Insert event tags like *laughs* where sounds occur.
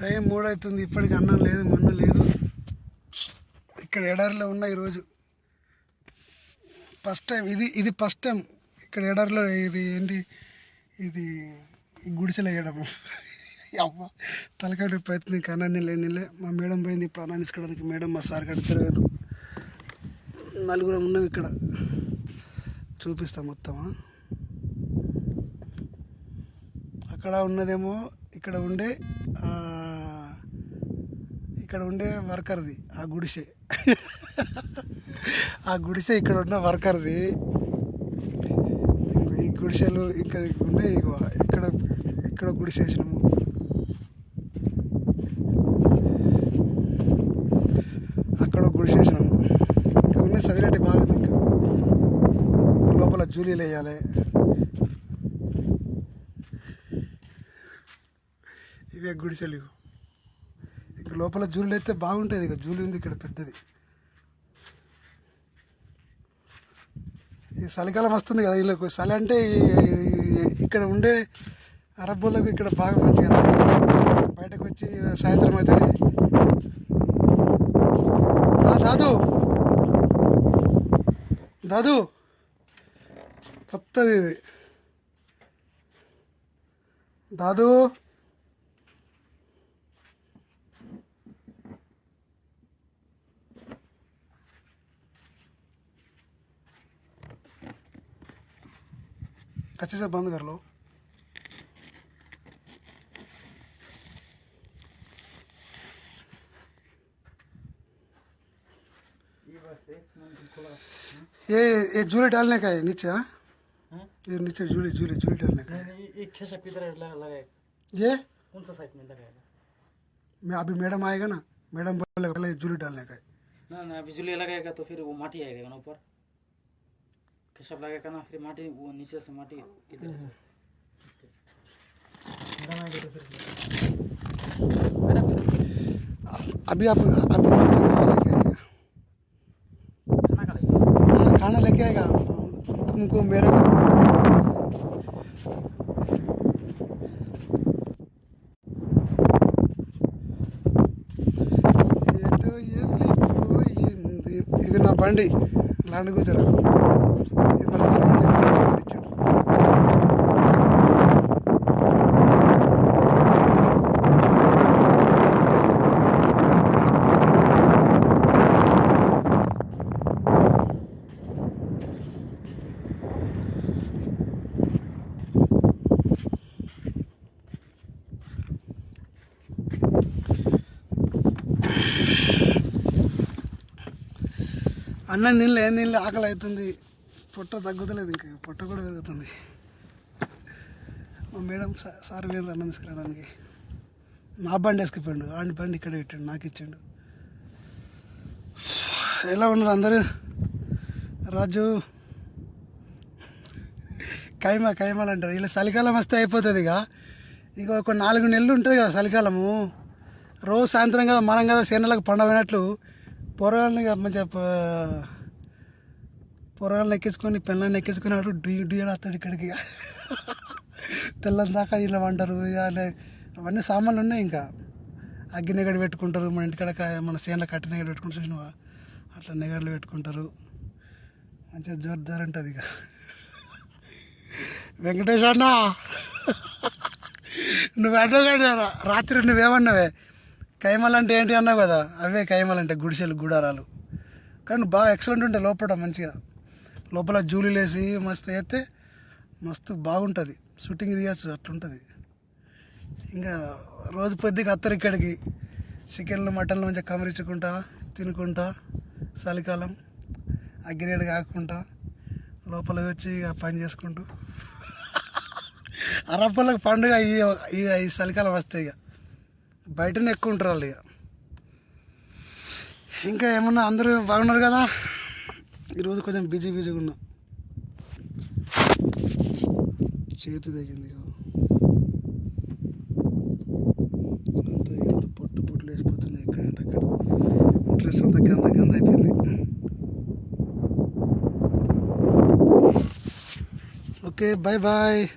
Time మూడవుతుంది. ఇప్పటికి అన్నం లేదు మన్ను లేదు. ఇక్కడ ఎడారిలో ఉన్న ఈరోజు ఫస్ట్ టైం ఇది ఇది ఫస్ట్ టైం ఇక్కడ ఎడారిలో ఇది ఏంటి ఇది గుడిసెలు వేయడము అవ్వ తలకాయ ప్రయత్నం కానీ అన్నీ లేదు మా మేడం పోయింది ఇప్పుడు అన్నం తీసుకోవడానికి మేడం మా సార్ కాడ తిరగారు నలుగురం ఉన్నాం ఇక్కడ. చూపిస్తాం మొత్తమా? అక్కడ ఉన్నదేమో ఇక్కడ ఉండే ఇక్కడ ఉండే వర్కర్ది ఆ గుడిసె. ఆ గుడిసె ఇక్కడ ఉన్న వర్కర్ది. ఈ గుడిసెలు ఇంకా ఉండే ఇగో ఇక్కడ ఇక్కడ గుడిసేసినాము అక్కడ గుడిసేసినాము ఇంకా ఉన్నాయి సదిరెడ్డి బాగుంది ఇంకా లోపల జూలీలు వేయాలి. ఇవే గుడిసెలు. ఇంక లోపల జూలు అయితే బాగుంటుంది ఇక జూలు ఉంది ఇక్కడ పెద్దది. ఈ చలికాలం వస్తుంది కదా వీళ్ళకు చలి అంటే ఇక్కడ ఉండే అరబ్బులకు ఇక్కడ బాగా మంచిగా బయటకు వచ్చి సాయంత్రం అయితే దాదు. దాదు. కొత్తది ఇది. దాదు. अच्छे से बंद कर लो। ये ये झूले डालने का है नीचे हाँ? हाँ? ये नीचे झूले झूले झूले डालने का है। ये- ये? कौन सा साइड में लगाएगा मैं अभी मैडम आएगा ना मैडम बोले झूले डालने का है। ना ना बिजली लगाएगा तो फिर वो माटी आएगा ना ऊपर। खेसक लगेगा ना फिर माटी वो नीचे से माटी किधर मैडम आएगा तो फिर मैडम अभी आप अभी खाना लेके आएगा खाना खा लेंगे हाँ खाना लेके आएगा तुमको मेरे को ఏంటో వెళ్ళిపోయింది. ఇది నా బండి లాండ్ కూర్చోరా ఇది సార్ అన్నం నీళ్ళు ఏ నీళ్ళు ఆకలి అవుతుంది పొట్ట తగ్గుతలేదు ఇంకా పొట్ట కూడా పెరుగుతుంది. మా మేడం సార్ వేరు అన్నం తీసుకురావడానికి నా బండి వేసుకుపోయాడు ఆడి బండి ఇక్కడ పెట్టాడు నాకు ఇచ్చాడు. ఎలా ఉన్నారు అందరూ? రాజు? కైమా కైమాలు అంటారు. ఇలా చలికాలం వస్తే అయిపోతుంది ఇక. ఇక ఒక నాలుగు నెలలు ఉంటుంది కదా చలికాలము. రోజు సాయంత్రం కదా మనం కదా సేనలకు పండమైనట్లు పొరగాలని మంచిగా ప- ఎక్కించుకొని పిల్లల్ని ఎక్కించుకున్నాడు డూ డుయ్యి వస్తాడు ఇక్కడికి. తెల్లని దాకా ఇలా వంటారు అవన్నీ సామాన్లు ఉన్నాయి ఇంకా. అగ్గి నెగడి పెట్టుకుంటారు. మన ఇంటికాడ మన సేనల కట్టి నెగడి పెట్టుకుంటారు చూసినావా? అట్లా నెగడలు పెట్టుకుంటారు. మంచిగా జోర్దార్ ఉంటుంది ఇక. వెంకటేష్ అన్న! నువ్వు అదో కదా రాత్రి నువ్వేమన్నావే కైమలు అంటే ఏంటి అన్నావు కదా? అవే కైమలు అంటే గుడిసెలు గుడారాలు. కానీ బాగా ఎక్సలెంట్ ఉంటాయి లోపల మంచిగా. లోపల జూలీలు వేసి మస్తు వేస్తే మస్తు బాగుంటుంది. షూటింగ్ తీయచ్చు అట్లుంటుంది. ఇంకా రోజు పొద్దుకి అత్తరు ఇక్కడికి. చికెన్లు మటన్లు మంచిగా కమరించుకుంటా తినుకుంటా చలికాలం అగ్గిరేడు కాకుండా లోపల వచ్చి ఇక పని చేసుకుంటూ. *laughs* అరప్పలకు పండుగ ఈ ఈ చలికాలం వస్తాయి ఇక. బయటనే ఎక్కువ ఉంటారు వాళ్ళు ఇక. ఇంకా ఏమన్నా అందరూ బాగున్నారు కదా? ఈరోజు కొంచెం బిజీ బిజీగా ఉన్నా. చేతి తగ్గింది ఇగో. అంతా ఇక పొట్టు పొట్లు వేసిపోతున్నాయి ఎక్కడంటే అక్కడ. డ్రెస్ అంతా గంద గంద అయిపోయింది. Okay bye bye